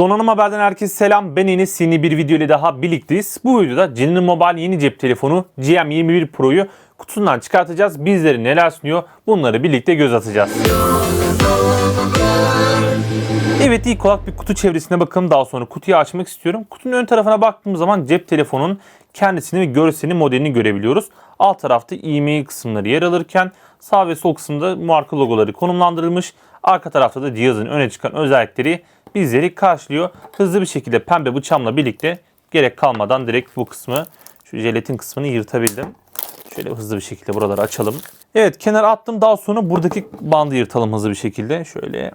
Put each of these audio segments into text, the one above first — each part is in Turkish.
Donanım Haber'den herkese selam. Ben Enes yeni bir video ile daha birlikteyiz. Bu videoda Genuine Mobile yeni cep telefonu GM21 Pro'yu kutusundan çıkartacağız. Bizleri neler sunuyor bunları birlikte göz atacağız. Evet ilk olarak bir kutu çevresine bakalım. Daha sonra kutuyu açmak istiyorum. Kutunun ön tarafına baktığımız zaman cep telefonunun kendisini ve görselini modelini görebiliyoruz. Alt tarafta e-mail kısımları yer alırken sağ ve sol kısımda marka logoları konumlandırılmış. Arka tarafta da cihazın öne çıkan özellikleri bizleri karşılıyor. Hızlı bir şekilde pembe bıçağımla birlikte gerek kalmadan direkt bu kısmı şu jelatin kısmını yırtabildim. Şöyle hızlı bir şekilde buraları açalım. Evet kenara attım. Daha sonra buradaki bandı yırtalım hızlı bir şekilde. Şöyle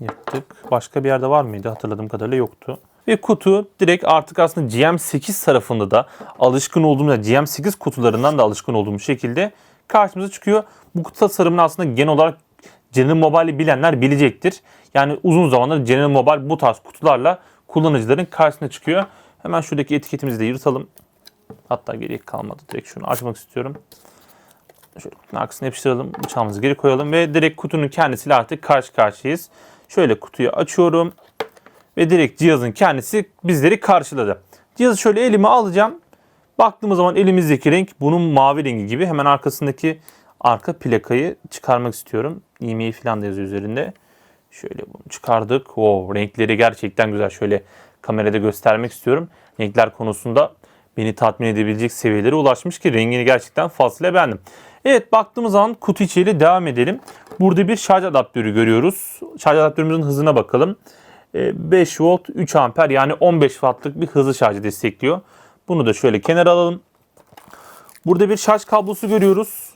yırttık. Başka bir yerde var mıydı? Hatırladığım kadarıyla yoktu. Ve kutu direkt artık aslında GM8 tarafında da alışkın olduğumuz, GM8 kutularından da alışkın olduğumuz şekilde karşımıza çıkıyor. Bu kutu tasarımını aslında genel olarak General Mobile'i bilenler bilecektir. Yani uzun zamandır General Mobile bu tarz kutularla kullanıcıların karşısına çıkıyor. Hemen şuradaki etiketimizi de yırtalım. Hatta geriye kalmadı. Direkt şunu açmak istiyorum. Şöyle kutunun arkasına yapıştıralım. Bıçağımızı geri koyalım ve direkt kutunun kendisiyle artık karşı karşıyayız. Şöyle kutuyu açıyorum. Ve direkt cihazın kendisi bizleri karşıladı. Cihazı şöyle elime alacağım. Baktığımız zaman elimizdeki renk bunun mavi rengi gibi. Hemen arkasındaki arka plakayı çıkarmak istiyorum. e-mail falan da yazıyor üzerinde. Şöyle bunu çıkardık. Wow, renkleri gerçekten güzel. Şöyle kamerada göstermek istiyorum. Renkler konusunda beni tatmin edebilecek seviyelere ulaşmış ki rengini gerçekten fazlasıyla beğendim. Evet baktığımız zaman kutu içiyle devam edelim. Burada bir şarj adaptörü görüyoruz. Şarj adaptörümüzün hızına bakalım. 5 volt 3 amper yani 15 wattlık bir hızlı şarjı destekliyor. Bunu da şöyle kenara alalım. Burada bir şarj kablosu görüyoruz.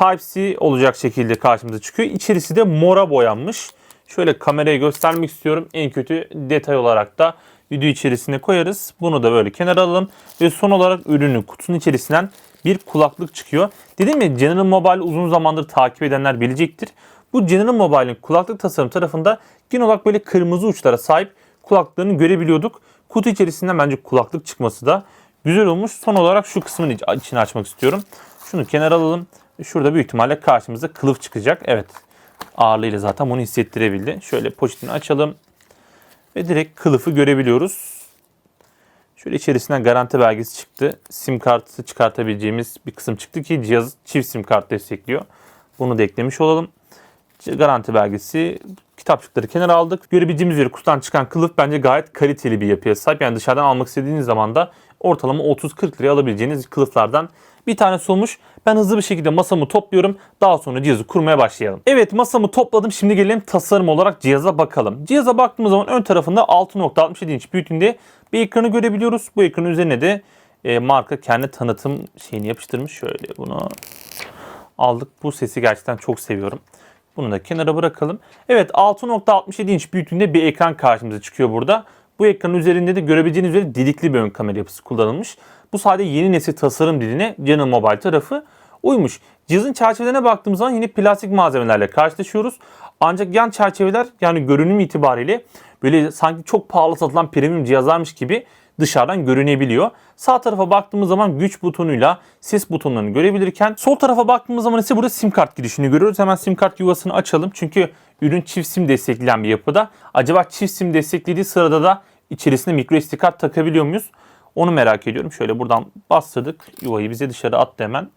Type-C olacak şekilde karşımıza çıkıyor. İçerisi de mora boyanmış. Şöyle kameraya göstermek istiyorum. En kötü detay olarak da video içerisine koyarız. Bunu da böyle kenara alalım. Ve son olarak ürünün kutunun içerisinden bir kulaklık çıkıyor. Dedim ya General Mobile uzun zamandır takip edenler bilecektir. Bu General Mobile'in kulaklık tasarım tarafında genel olarak böyle kırmızı uçlara sahip kulaklıklarını görebiliyorduk. Kutu içerisinden bence kulaklık çıkması da güzel olmuş. Son olarak şu kısmın içini açmak istiyorum. Şunu kenara alalım. Şurada büyük ihtimalle karşımıza kılıf çıkacak. Evet ağırlığıyla zaten bunu hissettirebildi. Şöyle poşetini açalım. Ve direkt kılıfı görebiliyoruz. Şöyle içerisinden garanti belgesi çıktı. Sim kartı çıkartabileceğimiz bir kısım çıktı ki cihaz çift sim kart destekliyor. Bunu da eklemiş olalım. Garanti belgesi, kitapçıkları kenara aldık. Görebildiğimiz üzere kutudan çıkan kılıf bence gayet kaliteli bir yapıya sahip. Yani dışarıdan almak istediğiniz zaman da ortalama 30-40 liraya alabileceğiniz kılıflardan bir tanesi olmuş. Ben hızlı bir şekilde masamı topluyorum. Daha sonra cihazı kurmaya başlayalım. Evet masamı topladım. Şimdi gelelim tasarım olarak cihaza bakalım. Cihaza baktığımız zaman ön tarafında 6.67 inç büyüklüğünde bir ekranı görebiliyoruz. Bu ekranın üzerine de e, marka kendi tanıtım şeyini yapıştırmış. Şöyle bunu aldık. Bu sesi gerçekten çok seviyorum. Bunu da kenara bırakalım. Evet 6.67 inç büyüklüğünde bir ekran karşımıza çıkıyor burada. Bu ekranın üzerinde de görebileceğiniz üzere delikli bir ön kamera yapısı kullanılmış. Bu sadece yeni nesil tasarım diline Canon Mobile tarafı uymuş. Cihazın çerçevelerine baktığımız zaman yine plastik malzemelerle karşılaşıyoruz. Ancak yan çerçeveler yani görünüm itibariyle böyle sanki çok pahalı satılan premium cihazlarmış gibi dışarıdan görünebiliyor. Sağ tarafa baktığımız zaman güç butonuyla ses butonlarını görebilirken sol tarafa baktığımız zaman ise burada sim kart girişini görüyoruz. Hemen sim kart yuvasını açalım. Çünkü ürün çift sim destekleyen bir yapıda. Acaba çift sim desteklediği sırada da içerisine micro SD kart takabiliyor muyuz? Onu merak ediyorum. Şöyle buradan bastırdık. Yuvayı bize dışarı attı hemen.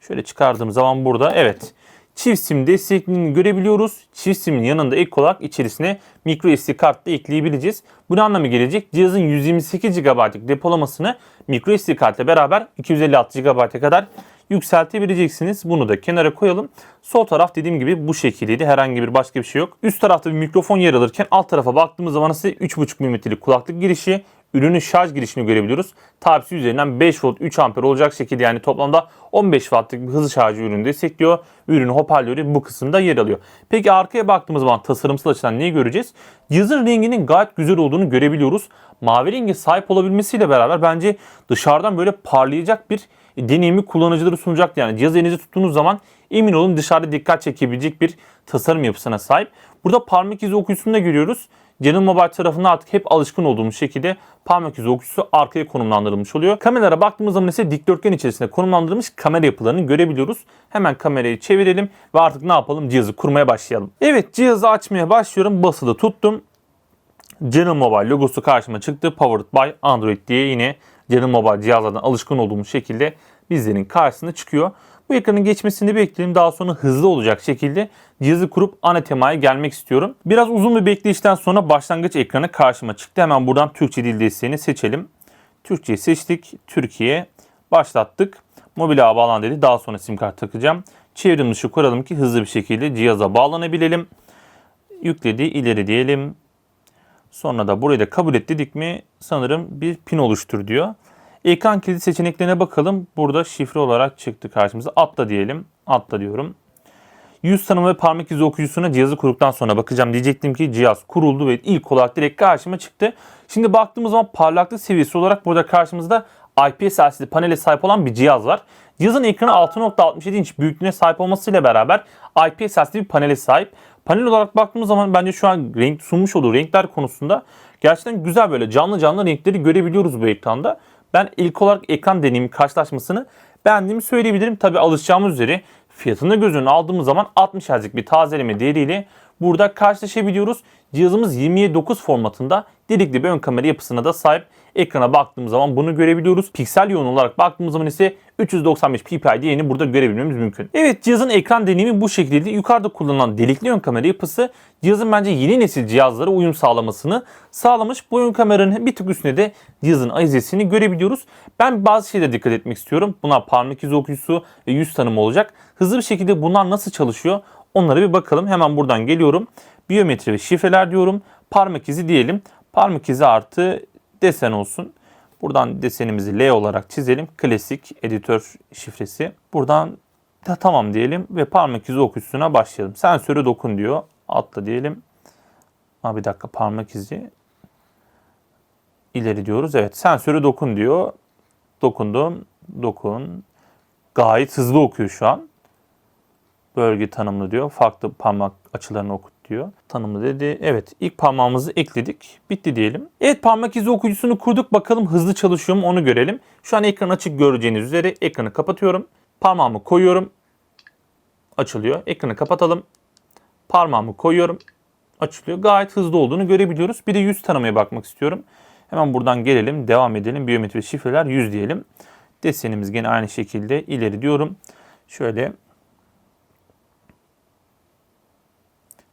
Şöyle çıkardığım zaman burada evet çift sim destekliliğini görebiliyoruz. Çift simin yanında ek olarak içerisine micro SD kart da ekleyebileceğiz. Bu ne anlamı gelecek? Cihazın 128 GB'lık depolamasını micro SD kartla beraber 256 GB'a kadar yükseltebileceksiniz. Bunu da kenara koyalım. Sol taraf dediğim gibi bu şekildeydi. Herhangi bir başka bir şey yok. Üst tarafta bir mikrofon yer alırken alt tarafa baktığımız zaman ise 3.5 mm'lik kulaklık girişi, ürünün şarj girişini görebiliyoruz. Type-C üzerinden 5 volt 3 amper olacak şekilde yani toplamda 15 wattlık bir hızlı şarjı ürünü destekliyor. Ürünün hoparlörü bu kısımda yer alıyor. Peki arkaya baktığımız zaman tasarımsal açıdan neyi göreceğiz? Cihazın renginin gayet güzel olduğunu görebiliyoruz. Mavi renge sahip olabilmesiyle beraber bence dışarıdan böyle parlayacak bir deneyimi kullanıcıları sunacak. Yani cihazı elinizde tuttuğunuz zaman emin olun dışarıda dikkat çekebilecek bir tasarım yapısına sahip. Burada parmak izi okuyusunu da görüyoruz. Canon Mobile tarafında artık hep alışkın olduğumuz şekilde parmak izi okuyusu arkaya konumlandırılmış oluyor. Kameralara baktığımız zaman ise dikdörtgen içerisinde konumlandırılmış kamera yapılarını görebiliyoruz. Hemen kamerayı çevirelim ve artık ne yapalım cihazı kurmaya başlayalım. Evet cihazı açmaya başlıyorum. Basılı tuttum. General Mobile logosu karşıma çıktı. Powered by Android diye yine General Mobile cihazlardan alışkın olduğumuz şekilde bizlerin karşısına çıkıyor. Bu ekranın geçmesini bekleyelim. Daha sonra hızlı olacak şekilde cihazı kurup ana temaya gelmek istiyorum. Biraz uzun bir bekleyişten sonra başlangıç ekranı karşıma çıktı. Hemen buradan Türkçe dil desteğini seçelim. Türkçeyi seçtik. Türkiye başlattık. Mobil ağ bağlan dedi. Daha sonra sim kart takacağım. Çevrim dışı kuralım ki hızlı bir şekilde cihaza bağlanabilelim. Yükledi. ileri diyelim. Sonra da burayı da kabul et dedik mi sanırım bir pin oluştur diyor. Ekran kilidi seçeneklerine bakalım. Burada şifre olarak çıktı karşımıza. Atla diyelim. Atla diyorum. Yüz tanıma ve parmak izi okuyucusuna cihazı kurduktan sonra bakacağım. Diyecektim ki cihaz kuruldu ve ilk olarak direkt karşıma çıktı. Şimdi baktığımız zaman parlaklık seviyesi olarak burada karşımızda IPS LCD panele sahip olan bir cihaz var. Cihazın ekranı 6.67 inç büyüklüğüne sahip olmasıyla beraber IPS LCD bir panele sahip. Panel olarak baktığımız zaman bence şu an renk sunmuş olduğu renkler konusunda gerçekten güzel böyle canlı canlı renkleri görebiliyoruz bu ekranda. Ben ilk olarak ekran deneyimi karşılaşmasını beğendiğimi söyleyebilirim. Tabi alışacağımız üzere fiyatını göz önüne aldığımız zaman 60 Hz'lik bir tazeleme değeriyle burada karşılaşabiliyoruz. Cihazımız 27.9 formatında dedikli bir ön kamera yapısına da sahip. Ekrana baktığımız zaman bunu görebiliyoruz. Piksel yoğun olarak baktığımız zaman ise 395 ppi değerini burada görebilmemiz mümkün. Evet cihazın ekran deneyimi bu şekilde. Yukarıda kullanılan delikli ön kamera yapısı cihazın bence yeni nesil cihazlara uyum sağlamasını sağlamış. Bu ön kameranın bir tık üstünde de cihazın ayizesini görebiliyoruz. Ben bazı şeylere dikkat etmek istiyorum. Bunlar parmak izi okuyucusu ve yüz tanımı olacak. Hızlı bir şekilde bunlar nasıl çalışıyor onlara bir bakalım. Hemen buradan geliyorum. Biyometri ve şifreler diyorum. Parmak izi diyelim. Parmak izi artı desen olsun. Buradan desenimizi L olarak çizelim. Klasik editör şifresi. Buradan da tamam diyelim ve parmak izi okuyucusuna başlayalım. Sensöre dokun diyor. Atla diyelim. Ha bir dakika parmak izi. İleri diyoruz. Evet sensöre dokun diyor. Dokundum. Dokun. Gayet hızlı okuyor şu an. Bölge tanımlı diyor. Farklı parmak açılarını okut diyor. Tanımlı dedi. Evet ilk parmağımızı ekledik. Bitti diyelim. Evet parmak izi okuyucusunu kurduk. Bakalım hızlı çalışıyor mu onu görelim. Şu an ekran açık göreceğiniz üzere ekranı kapatıyorum. Parmağımı koyuyorum. Açılıyor. Ekranı kapatalım. Parmağımı koyuyorum. Açılıyor. Gayet hızlı olduğunu görebiliyoruz. Bir de yüz tanımaya bakmak istiyorum. Hemen buradan gelelim. Devam edelim. Biyometri şifreler 100 diyelim. Desenimiz gene aynı şekilde ileri diyorum. Şöyle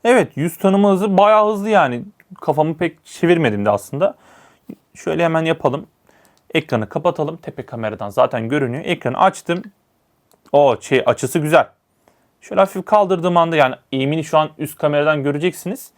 Evet yüz tanıma hızı bayağı hızlı yani. Kafamı pek çevirmedim de aslında. Şöyle hemen yapalım. Ekranı kapatalım. Tepe kameradan zaten görünüyor. Ekranı açtım. O şey açısı güzel. Şöyle hafif kaldırdığım anda yani eğimini şu an üst kameradan göreceksiniz.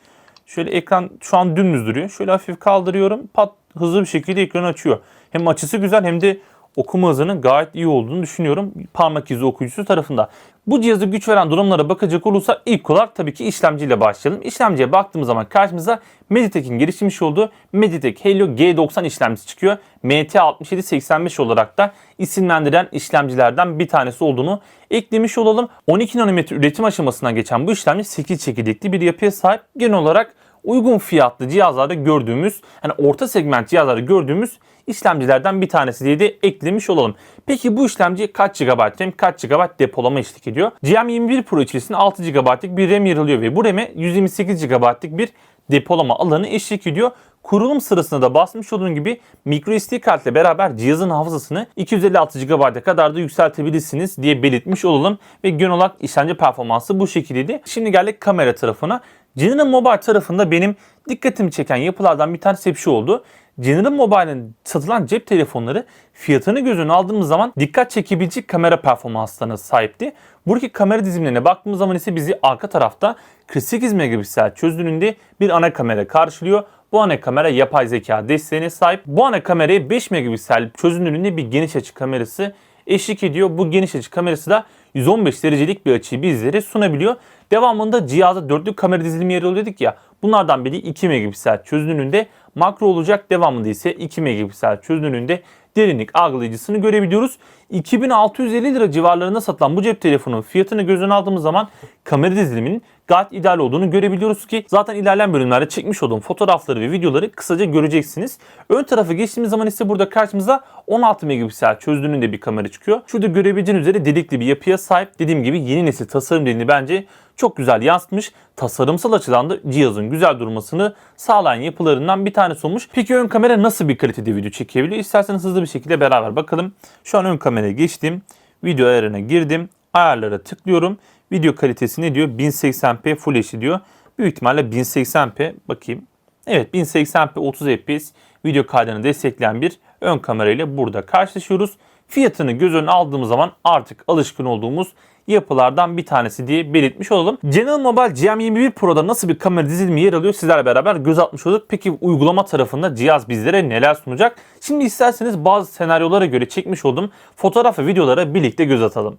Şöyle ekran şu an dümdüz duruyor. Şöyle hafif kaldırıyorum. Pat hızlı bir şekilde ekranı açıyor. Hem açısı güzel hem de okuma hızının gayet iyi olduğunu düşünüyorum parmak izi okuyucusu tarafında. Bu cihazı güç veren durumlara bakacak olursa ilk olarak tabii ki işlemciyle başlayalım. İşlemciye baktığımız zaman karşımıza Mediatek'in geliştirmiş olduğu Mediatek Helio G90 işlemcisi çıkıyor. MT6785 olarak da isimlendiren işlemcilerden bir tanesi olduğunu eklemiş olalım. 12 nanometre üretim aşamasına geçen bu işlemci 8 çekirdekli bir yapıya sahip. Genel olarak uygun fiyatlı cihazlarda gördüğümüz, yani orta segment cihazlarda gördüğümüz işlemcilerden bir tanesi diye de eklemiş olalım. Peki bu işlemci kaç GB RAM, kaç GB depolama eşlik ediyor? GM21 Pro içerisinde 6 GB'lık bir RAM yer alıyor ve bu RAM'e 128 GB'lık bir depolama alanı eşlik ediyor. Kurulum sırasında da basmış olduğum gibi microSD kartla beraber cihazın hafızasını 256 GB'a kadar da yükseltebilirsiniz diye belirtmiş olalım. Ve genel olarak işlemci performansı bu şekildeydi. Şimdi geldik kamera tarafına. General Mobile tarafında benim dikkatimi çeken yapılardan bir tanesi hep şu oldu. General Mobile'in satılan cep telefonları fiyatını göz önüne aldığımız zaman dikkat çekebilecek kamera performanslarına sahipti. Buradaki kamera dizimlerine baktığımız zaman ise bizi arka tarafta 48 megapiksel çözünürlüğünde bir ana kamera karşılıyor. Bu ana kamera yapay zeka desteğine sahip. Bu ana kameraya 5 megapiksel çözünürlüğünde bir geniş açı kamerası eşlik ediyor. Bu geniş açı kamerası da 115 derecelik bir açıyı bizlere sunabiliyor. Devamında cihazda dörtlü kamera dizilimi yer alıyor dedik ya. Bunlardan biri 2 megapiksel çözünürlüğünde makro olacak. Devamında ise 2 megapiksel çözünürlüğünde derinlik algılayıcısını görebiliyoruz. 2650 lira civarlarında satılan bu cep telefonunun fiyatını göz aldığımız zaman kamera diziliminin gayet ideal olduğunu görebiliyoruz ki zaten ilerleyen bölümlerde çekmiş olduğum fotoğrafları ve videoları kısaca göreceksiniz. Ön tarafı geçtiğimiz zaman ise burada karşımıza 16 megapiksel çözünürlüğünde bir kamera çıkıyor. Şurada görebileceğiniz üzere delikli bir yapıya sahip. Dediğim gibi yeni nesil tasarım dilini bence çok güzel yansıtmış. Tasarımsal açıdan da cihazın güzel durmasını sağlayan yapılarından bir tanesi olmuş. Peki ön kamera nasıl bir kalitede video çekebiliyor? İsterseniz hızlı bir şekilde beraber bakalım. Şu an ön kameraya geçtim. Video ayarına girdim. Ayarlara tıklıyorum. Video kalitesi ne diyor? 1080p Full HD diyor. Büyük ihtimalle 1080p bakayım. Evet 1080p 30 fps video kaydını destekleyen bir ön kamera ile burada karşılaşıyoruz. Fiyatını göz önüne aldığımız zaman artık alışkın olduğumuz yapılardan bir tanesi diye belirtmiş olalım. General Mobile GM21 Pro'da nasıl bir kamera dizilimi yer alıyor sizlerle beraber göz atmış olduk. Peki uygulama tarafında cihaz bizlere neler sunacak? Şimdi isterseniz bazı senaryolara göre çekmiş olduğum fotoğraf ve videolara birlikte göz atalım.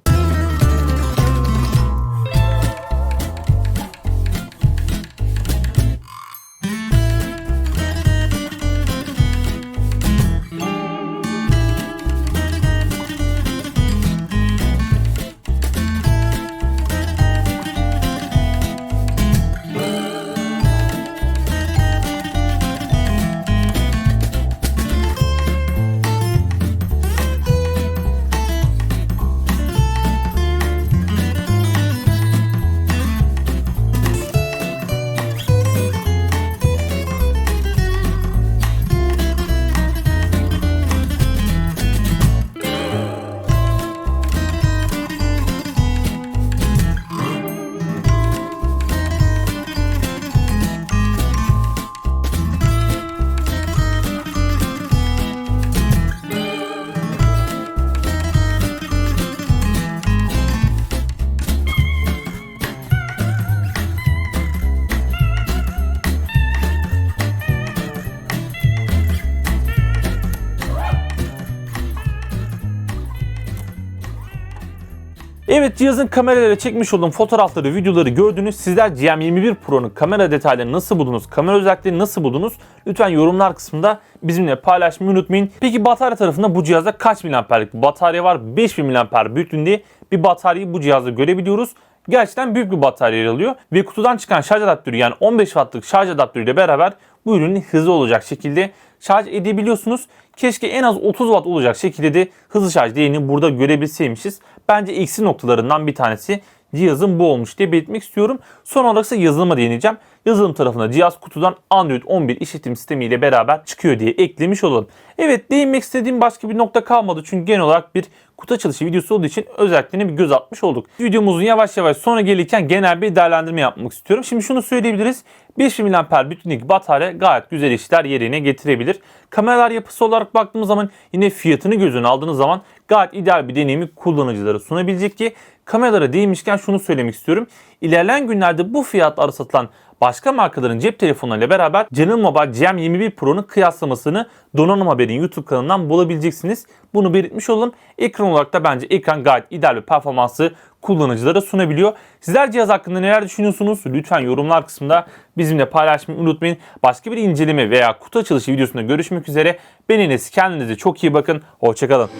Evet cihazın kameralarıyla çekmiş olduğum fotoğrafları, videoları gördünüz. Sizler GM21 Pro'nun kamera detaylarını nasıl buldunuz? Kamera özelliklerini nasıl buldunuz? Lütfen yorumlar kısmında bizimle paylaşmayı unutmayın. Peki batarya tarafında bu cihazda kaç miliamperlik bir batarya var? 5000 miliamper büyüklüğünde bir bataryayı bu cihazda görebiliyoruz. Gerçekten büyük bir batarya yer alıyor. Ve kutudan çıkan şarj adaptörü yani 15 wattlık şarj adaptörüyle beraber bu ürünü hızlı olacak şekilde şarj edebiliyorsunuz. Keşke en az 30 watt olacak şekilde de hızlı şarj değerini burada görebilseymişiz. Bence eksi noktalarından bir tanesi cihazın bu olmuş diye belirtmek istiyorum. Son olarak ise yazılıma değineceğim. Yazılım tarafında cihaz kutudan Android 11 işletim sistemiyle beraber çıkıyor diye eklemiş olalım. Evet değinmek istediğim başka bir nokta kalmadı. Çünkü genel olarak bir kutu açılışı videosu olduğu için özelliklerine bir göz atmış olduk. Videomuzun yavaş yavaş sona gelirken genel bir değerlendirme yapmak istiyorum. Şimdi şunu söyleyebiliriz. 5000 mAh bütünlük batarya gayet güzel işler yerine getirebilir. Kameralar yapısı olarak baktığımız zaman yine fiyatını göz önüne aldığınız zaman gayet ideal bir deneyimi kullanıcılara sunabilecek ki kameralara değinmişken şunu söylemek istiyorum. İlerleyen günlerde bu fiyatlara satılan başka markaların cep telefonlarıyla beraber General Mobile GM21 Pro'nun kıyaslamasını Donanım Haber'in YouTube kanalından bulabileceksiniz. Bunu belirtmiş olalım. Ekran olarak da bence ekran gayet ideal bir performansı kullanıcılara sunabiliyor. Sizler cihaz hakkında neler düşünüyorsunuz? Lütfen yorumlar kısmında bizimle paylaşmayı unutmayın. Başka bir inceleme veya kutu açılışı videosunda görüşmek üzere. Ben Enes kendinize çok iyi bakın. Hoşçakalın.